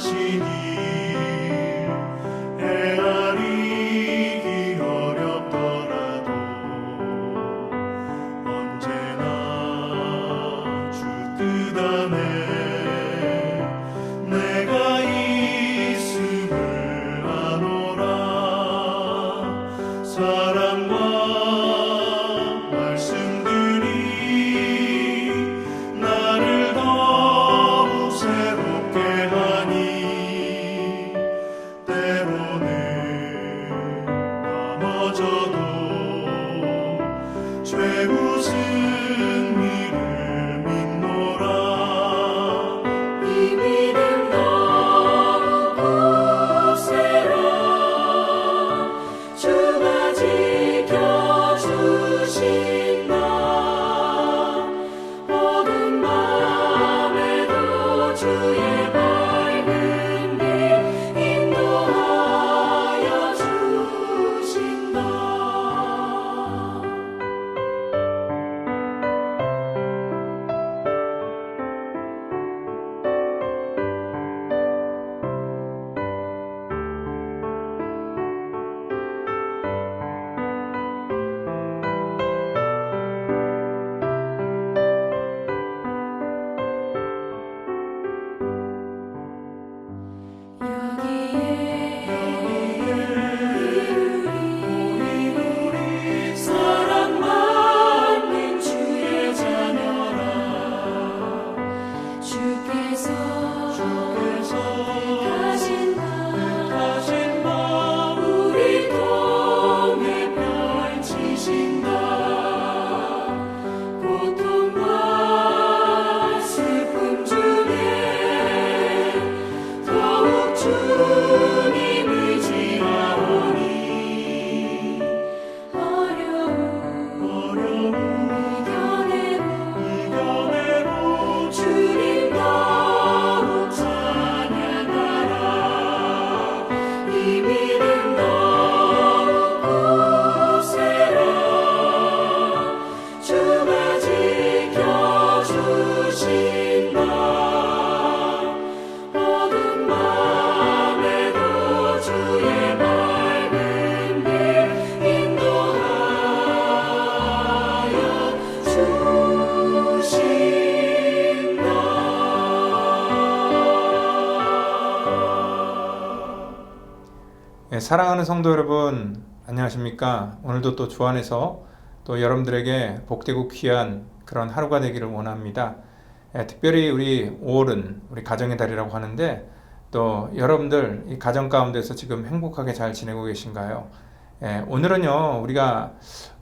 하시니. 사랑하는 성도 여러분, 안녕하십니까? 오늘도 또 주 안에서 또 여러분들에게 복되고 귀한 그런 하루가 되기를 원합니다. 예, 특별히 우리 5월은 우리 가정의 달이라고 하는데 또 여러분들 이 가정 가운데서 지금 행복하게 잘 지내고 계신가요? 예, 오늘은요 우리가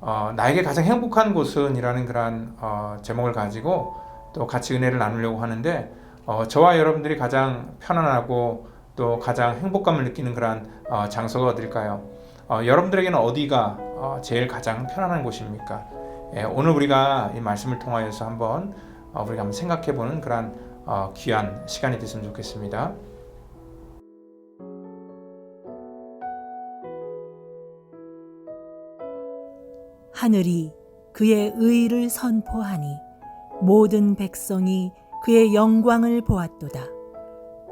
어, 나에게 가장 행복한 곳은이라는 그런 어, 제목을 가지고 또 같이 은혜를 나누려고 하는데 어, 저와 여러분들이 가장 편안하고 또 가장 행복감을 느끼는 그런 어, 장소가 어딜까요? 어, 여러분들에게는 어디가 어, 제일 가장 편안한 곳입니까? 예, 오늘 우리가 이 말씀을 통하여서 한번 어, 우리가 한번 생각해보는 그런 어, 귀한 시간이 됐으면 좋겠습니다. 하늘이 그의 의를 선포하니 모든 백성이 그의 영광을 보았도다.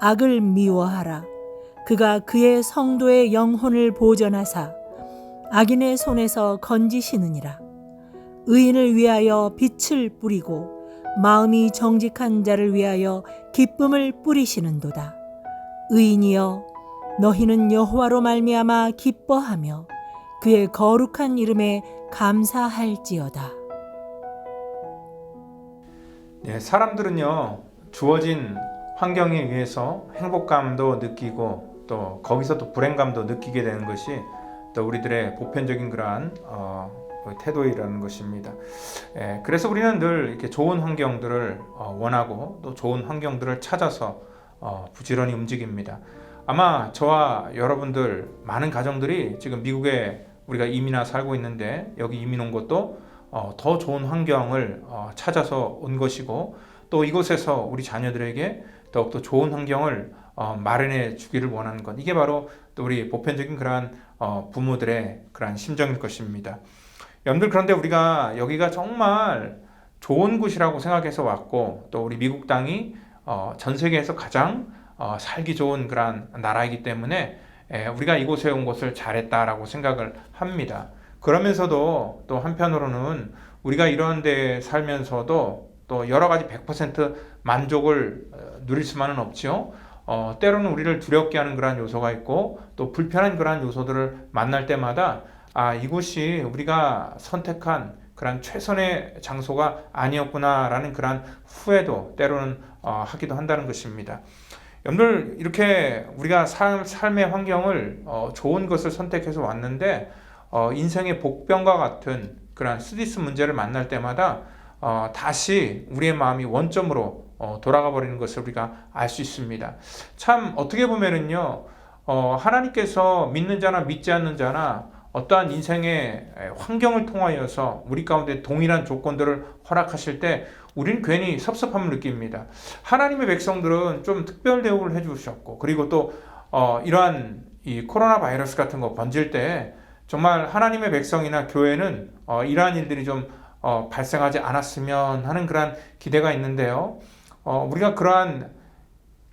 악을 미워하라. 그가 그의 성도의 영혼을 보전하사 악인의 손에서 건지시느니라. 의인을 위하여 빛을 뿌리고 마음이 정직한 자를 위하여 기쁨을 뿌리시는도다. 의인이여 너희는 여호와로 말미암아 기뻐하며 그의 거룩한 이름에 감사할지어다. 네, 사람들은요 주어진 환경에 의해서 행복감도 느끼고 또 거기서 또 불행감도 느끼게 되는 것이 또 우리들의 보편적인 그러한 어, 태도이라는 것입니다. 예, 그래서 우리는 늘 이렇게 좋은 환경들을 어, 원하고 또 좋은 환경들을 찾아서 어, 부지런히 움직입니다. 아마 저와 여러분들 많은 가정들이 지금 미국에 우리가 이민와 살고 있는데 여기 이민 온 것도 어, 더 좋은 환경을 어, 찾아서 온 것이고 또 이곳에서 우리 자녀들에게 더욱더 좋은 환경을 어, 마련해 주기를 원하는 것 이게 바로 또 우리 보편적인 그러한 어, 부모들의 그러한 심정일 것입니다. 여러분들 그런데 우리가 여기가 정말 좋은 곳이라고 생각해서 왔고 또 우리 미국 땅이 어, 전 세계에서 가장 어, 살기 좋은 그러한 나라이기 때문에 에, 우리가 이곳에 온 것을 잘했다라고 생각을 합니다. 그러면서도 또 한편으로는 우리가 이런 데 살면서도 또 여러 가지 100% 만족을 어, 누릴 수만은 없지요. 어, 때로는 우리를 두렵게 하는 그러한 요소가 있고 또 불편한 그러한 요소들을 만날 때마다 아 이곳이 우리가 선택한 그러한 최선의 장소가 아니었구나라는 그러한 후회도 때로는 어, 하기도 한다는 것입니다. 여러분들 이렇게 우리가 삶, 삶의 환경을 어, 좋은 것을 선택해서 왔는데 어, 인생의 복병과 같은 그러한 스디스 문제를 만날 때마다 어, 다시 우리의 마음이 원점으로 어, 돌아가 버리는 것을 우리가 알 수 있습니다. 참 어떻게 보면은요, 어, 하나님께서 믿는 자나 믿지 않는 자나 어떠한 인생의 환경을 통하여서 우리 가운데 동일한 조건들을 허락하실 때 우리는 괜히 섭섭함을 느낍니다. 하나님의 백성들은 좀 특별 대우를 해주셨고 그리고 또 어, 이러한 이 코로나 바이러스 같은 거 번질 때 정말 하나님의 백성이나 교회는 어, 이러한 일들이 좀 어, 발생하지 않았으면 하는 그러한 기대가 있는데요. 어, 우리가 그러한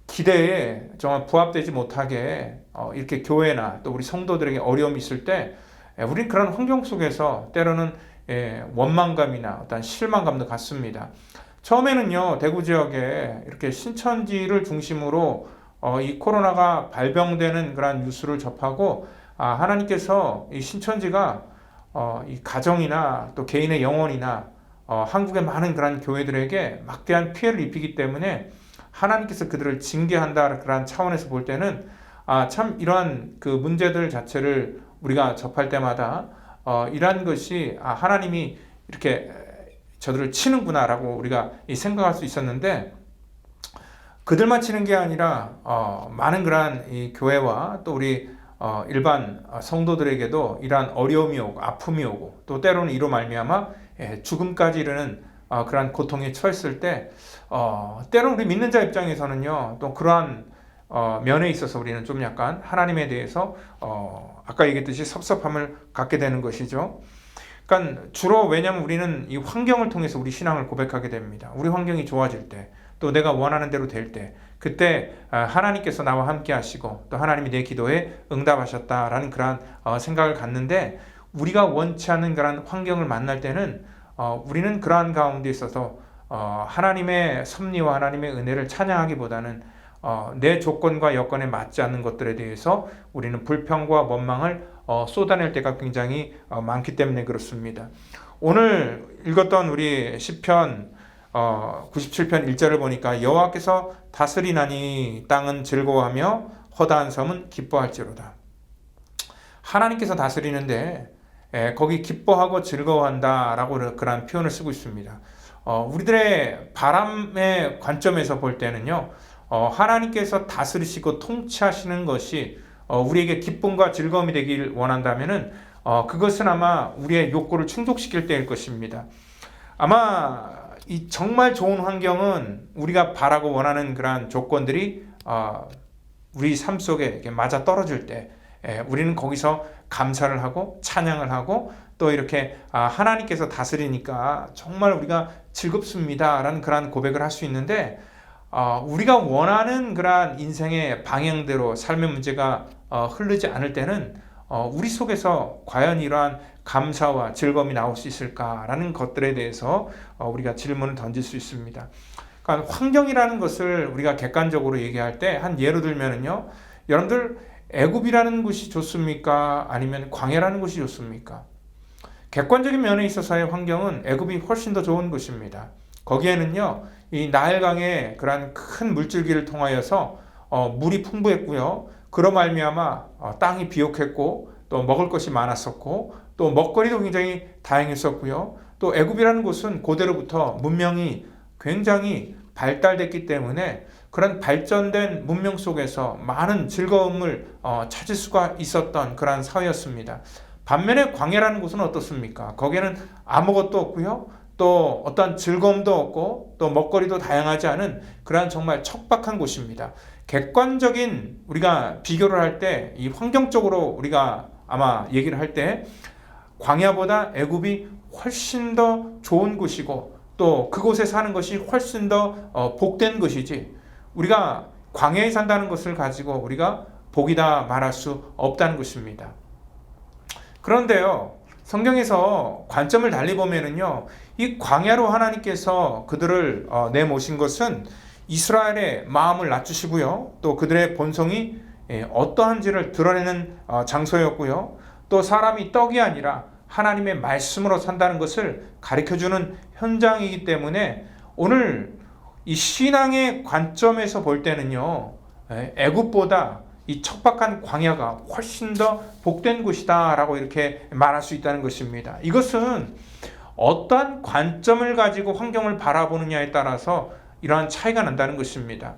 기대에 정말 부합되지 못하게 어, 이렇게 교회나 또 우리 성도들에게 어려움이 있을 때 예, 우리는 그런 환경 속에서 때로는 예, 원망감이나 어떤 실망감도 갖습니다. 처음에는요 대구 지역에 이렇게 신천지를 중심으로 어, 이 코로나가 발병되는 그런 뉴스를 접하고 아, 하나님께서 이 신천지가 어, 이 가정이나 또 개인의 영혼이나 어, 한국의 많은 그런 교회들에게 막대한 피해를 입히기 때문에 하나님께서 그들을 징계한다 그런 차원에서 볼 때는 아, 참 이러한 그 문제들 자체를 우리가 접할 때마다 어, 이러한 것이 아, 하나님이 이렇게 저들을 치는구나라고 우리가 이 생각할 수 있었는데 그들만 치는 게 아니라 어, 많은 그러한 이 교회와 또 우리 어, 일반 성도들에게도 이러한 어려움이 오고 아픔이 오고 또 때로는 이로 말미암아 예, 죽음까지 이르는 어, 그러한 고통에 처했을 때 어, 때로는 우리 믿는 자 입장에서는요 또 그러한 어, 면에 있어서 우리는 좀 약간 하나님에 대해서 어, 아까 얘기했듯이 섭섭함을 갖게 되는 것이죠. 그러니까 주로 왜냐하면 우리는 이 환경을 통해서 우리 신앙을 고백하게 됩니다. 우리 환경이 좋아질 때, 또 내가 원하는 대로 될 때, 그때 아, 하나님께서 나와 함께 하시고 또 하나님이 내 기도에 응답하셨다라는 그러한 어, 생각을 갖는데 우리가 원치 않는 그러한 환경을 만날 때는 어, 우리는 그러한 가운데 있어서 어, 하나님의 섭리와 하나님의 은혜를 찬양하기보다는 어, 내 조건과 여건에 맞지 않는 것들에 대해서 우리는 불평과 원망을 어, 쏟아낼 때가 굉장히 어, 많기 때문에 그렇습니다. 오늘 읽었던 우리 시편 어, 97편 1절을 보니까 여호와께서 다스리나니 땅은 즐거워하며 허다한 섬은 기뻐할지로다. 하나님께서 다스리는데 에, 거기 기뻐하고 즐거워한다라고 그런 표현을 쓰고 있습니다. 어, 우리들의 바람의 관점에서 볼 때는요. 어, 하나님께서 다스리시고 통치하시는 것이 어, 우리에게 기쁨과 즐거움이 되길 원한다면은 어, 그것은 아마 우리의 욕구를 충족시킬 때일 것입니다. 아마 이 정말 좋은 환경은 우리가 바라고 원하는 그러한 조건들이 어, 우리 삶 속에 맞아 떨어질 때 예, 우리는 거기서 감사를 하고 찬양을 하고 또 이렇게 아, 하나님께서 다스리니까 정말 우리가 즐겁습니다라는 그러한 고백을 할 수 있는데 어, 우리가 원하는 그러한 인생의 방향대로 삶의 문제가 어, 흐르지 않을 때는 어, 우리 속에서 과연 이러한 감사와 즐거움이 나올 수 있을까라는 것들에 대해서 어, 우리가 질문을 던질 수 있습니다. 그러니까 환경이라는 것을 우리가 객관적으로 얘기할 때 한 예로 들면은요, 여러분들 애굽이라는 곳이 좋습니까? 아니면 광야라는 곳이 좋습니까? 객관적인 면에 있어서의 환경은 애굽이 훨씬 더 좋은 곳입니다. 거기에는요, 이 나일강의 그러한 큰 물줄기를 통하여서 어, 물이 풍부했고요. 그로 말미암아 어, 땅이 비옥했고 또 먹을 것이 많았었고 또 먹거리도 굉장히 다양했었고요. 또 애굽이라는 곳은 고대로부터 문명이 굉장히 발달됐기 때문에 그런 발전된 문명 속에서 많은 즐거움을 어, 찾을 수가 있었던 그러한 사회였습니다. 반면에 광야라는 곳은 어떻습니까? 거기에는 아무것도 없고요. 또 어떤 즐거움도 없고 또 먹거리도 다양하지 않은 그러한 정말 척박한 곳입니다. 객관적인 우리가 비교를 할 때 이 환경적으로 우리가 아마 얘기를 할 때 광야보다 애굽이 훨씬 더 좋은 곳이고 또 그곳에 사는 것이 훨씬 더 어, 복된 것이지 우리가 광야에 산다는 것을 가지고 우리가 복이다 말할 수 없다는 것입니다. 그런데요, 성경에서 관점을 달리 보면은요, 이 광야로 하나님께서 그들을 어, 내모신 것은 이스라엘의 마음을 낮추시고요, 또 그들의 본성이 예, 어떠한지를 드러내는 어, 장소였고요, 또 사람이 떡이 아니라 하나님의 말씀으로 산다는 것을 가르쳐 주는 현장이기 때문에 오늘 이 신앙의 관점에서 볼 때는요, 예, 애굽보다 이 척박한 광야가 훨씬 더 복된 곳이다라고 이렇게 말할 수 있다는 것입니다. 이것은 어떠한 관점을 가지고 환경을 바라보느냐에 따라서 이러한 차이가 난다는 것입니다.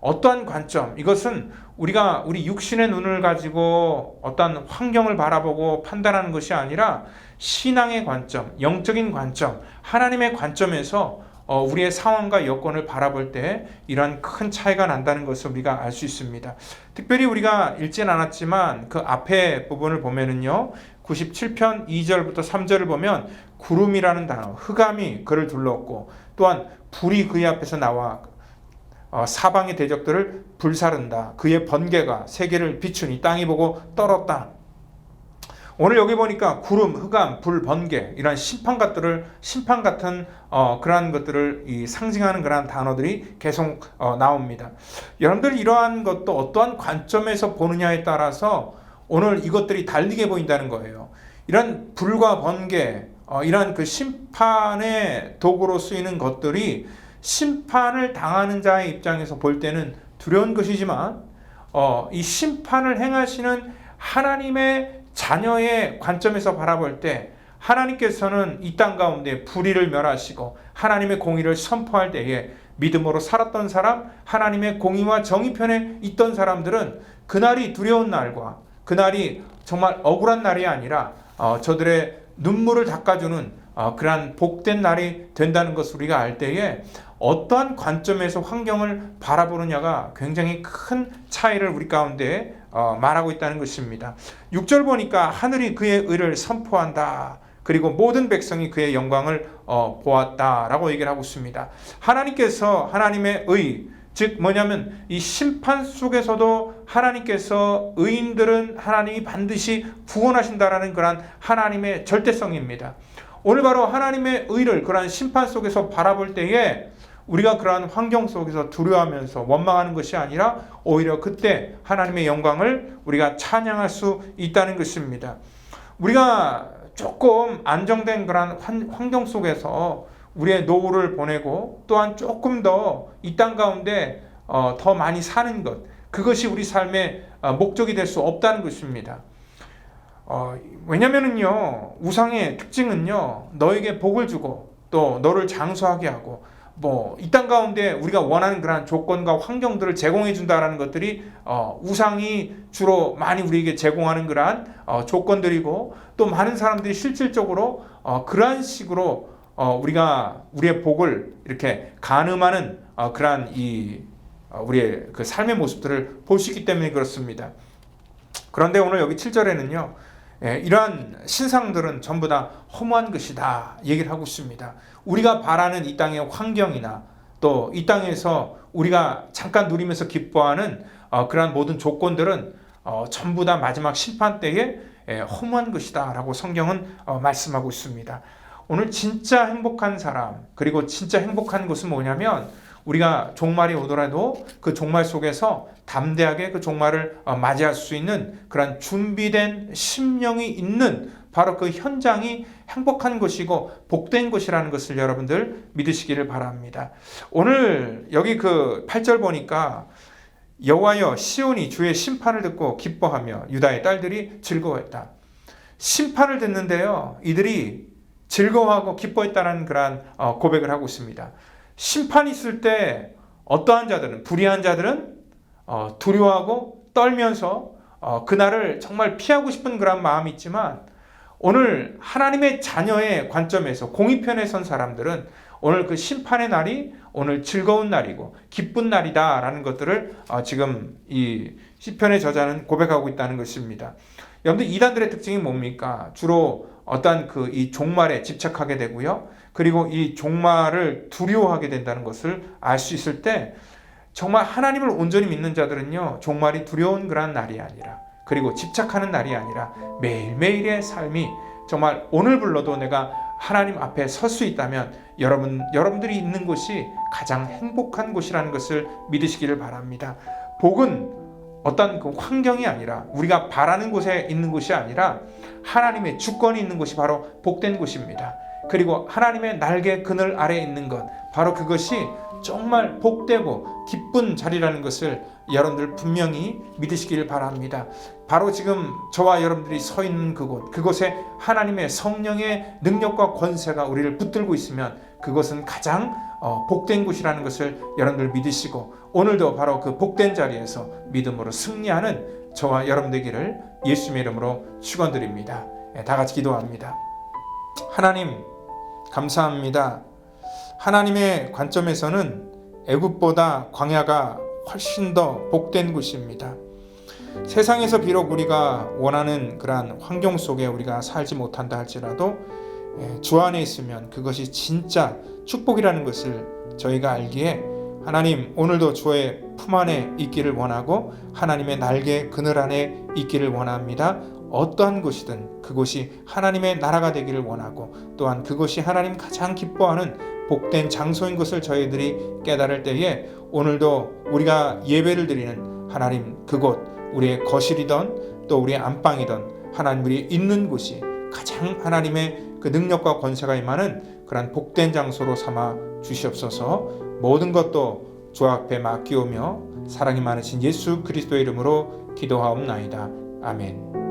어떠한 관점, 이것은 우리가 우리 육신의 눈을 가지고 어떠한 환경을 바라보고 판단하는 것이 아니라 신앙의 관점, 영적인 관점, 하나님의 관점에서 어, 우리의 상황과 여건을 바라볼 때 이러한 큰 차이가 난다는 것을 우리가 알 수 있습니다. 특별히 우리가 읽진 않았지만 그 앞에 부분을 보면은요. 97편 2절부터 3절을 보면 구름이라는 단어, 흑암이 그를 둘렀고 또한 불이 그의 앞에서 나와 어, 사방의 대적들을 불사른다. 그의 번개가 세계를 비추니 땅이 보고 떨었다. 오늘 여기 보니까 구름, 흑암, 불, 번개 이런 심판 것들을 심판 같은 어, 그러한 것들을 이 상징하는 그러한 단어들이 계속 어, 나옵니다. 여러분들 이러한 것도 어떠한 관점에서 보느냐에 따라서 오늘 이것들이 달리게 보인다는 거예요. 이런 불과 번개, 어, 이런 그 심판의 도구로 쓰이는 것들이 심판을 당하는 자의 입장에서 볼 때는 두려운 것이지만 어, 이 심판을 행하시는 하나님의 자녀의 관점에서 바라볼 때 하나님께서는 이 땅 가운데 불의를 멸하시고 하나님의 공의를 선포할 때에 믿음으로 살았던 사람, 하나님의 공의와 정의 편에 있던 사람들은 그날이 두려운 날과 그날이 정말 억울한 날이 아니라 어, 저들의 눈물을 닦아주는 어, 그러한 복된 날이 된다는 것을 우리가 알 때에 어떠한 관점에서 환경을 바라보느냐가 굉장히 큰 차이를 우리 가운데 어, 말하고 있다는 것입니다. 6절 보니까 하늘이 그의 의를 선포한다. 그리고 모든 백성이 그의 영광을 어, 보았다라고 얘기를 하고 있습니다. 하나님께서 하나님의 의, 즉 뭐냐면 이 심판 속에서도 하나님께서 의인들은 하나님이 반드시 구원하신다라는 그러한 하나님의 절대성입니다. 오늘 바로 하나님의 의를 그러한 심판 속에서 바라볼 때에 우리가 그러한 환경 속에서 두려워하면서 원망하는 것이 아니라 오히려 그때 하나님의 영광을 우리가 찬양할 수 있다는 것입니다. 우리가 조금 안정된 그런 환경 속에서 우리의 노후를 보내고 또한 조금 더 이 땅 가운데 어, 더 많이 사는 것 그것이 우리 삶의 어, 목적이 될 수 없다는 것입니다. 어, 왜냐면은요 우상의 특징은요 너에게 복을 주고 또 너를 장수하게 하고 뭐 이 땅 가운데 우리가 원하는 그러한 조건과 환경들을 제공해 준다라는 것들이 어, 우상이 주로 많이 우리에게 제공하는 그러한 어, 조건들이고 또 많은 사람들이 실질적으로 어, 그러한 식으로 어, 우리가 우리의 복을 이렇게 가늠하는 어, 그러한 이 어, 우리의 그 삶의 모습들을 볼 수 있기 때문에 그렇습니다. 그런데 오늘 여기 7절에는요. 예, 이러한 신상들은 전부 다 허무한 것이다 얘기를 하고 있습니다. 우리가 바라는 이 땅의 환경이나 또 이 땅에서 우리가 잠깐 누리면서 기뻐하는 어, 그러한 모든 조건들은 어, 전부 다 마지막 심판 때에 예, 허무한 것이다라고 성경은 어, 말씀하고 있습니다. 오늘 진짜 행복한 사람 그리고 진짜 행복한 것은 뭐냐면 우리가 종말이 오더라도 그 종말 속에서 담대하게 그 종말을 어, 맞이할 수 있는 그런 준비된 심령이 있는 바로 그 현장이 행복한 것이고 복된 것이라는 것을 여러분들 믿으시기를 바랍니다. 오늘 여기 그 8절 보니까 여호와여 시온이 주의 심판을 듣고 기뻐하며 유다의 딸들이 즐거워했다. 심판을 듣는데요. 이들이 즐거워하고 기뻐했다는 그러한 어, 고백을 하고 있습니다. 심판이 있을 때 어떠한 자들은 불의한 자들은 어, 두려워하고 떨면서 어, 그날을 정말 피하고 싶은 그런 마음이 있지만 오늘 하나님의 자녀의 관점에서 공의편에 선 사람들은 오늘 그 심판의 날이 오늘 즐거운 날이고 기쁜 날이다라는 것들을 어, 지금 이 시편의 저자는 고백하고 있다는 것입니다. 여러분들 이단들의 특징이 뭡니까? 주로 어떤 그 이 종말에 집착하게 되고요. 그리고 이 종말을 두려워하게 된다는 것을 알 수 있을 때 정말 하나님을 온전히 믿는 자들은요. 종말이 두려운 그런 날이 아니라 그리고 집착하는 날이 아니라 매일매일의 삶이 정말 오늘 불러도 내가 하나님 앞에 설 수 있다면 여러분 여러분들이 있는 곳이 가장 행복한 곳이라는 것을 믿으시기를 바랍니다. 복은 어떤 그 환경이 아니라 우리가 바라는 곳에 있는 곳이 아니라 하나님의 주권이 있는 곳이 바로 복된 곳입니다. 그리고 하나님의 날개 그늘 아래 있는 것 바로 그것이 정말 복되고 기쁜 자리라는 것을 여러분들 분명히 믿으시기를 바랍니다. 바로 지금 저와 여러분들이 서 있는 그곳, 그곳에 하나님의 성령의 능력과 권세가 우리를 붙들고 있으면 그것은 가장 어, 복된 곳이라는 것을 여러분들 믿으시고 오늘도 바로 그 복된 자리에서 믿음으로 승리하는 저와 여러분 되기를 예수님의 이름으로 축원드립니다. 예, 다 같이 기도합니다. 하나님 감사합니다. 하나님의 관점에서는 애굽보다 광야가 훨씬 더 복된 곳입니다. 세상에서 비록 우리가 원하는 그러한 환경 속에 우리가 살지 못한다 할지라도 예, 주 안에 있으면 그것이 진짜 축복이라는 것을 저희가 알기에 하나님 오늘도 주의 품 안에 있기를 원하고 하나님의 날개 그늘 안에 있기를 원합니다. 어떠한 곳이든 그곳이 하나님의 나라가 되기를 원하고 또한 그것이 하나님 가장 기뻐하는 복된 장소인 것을 저희들이 깨달을 때에 오늘도 우리가 예배를 드리는 하나님 그곳 우리의 거실이던 또 우리의 안방이던 하나님 우리 있는 곳이 가장 하나님의 그 능력과 권세가 임하는 그러한 복된 장소로 삼아 주시옵소서 모든 것도 주 앞에 맡기오며 사랑이 많으신 예수 그리스도의 이름으로 기도하옵나이다. 아멘.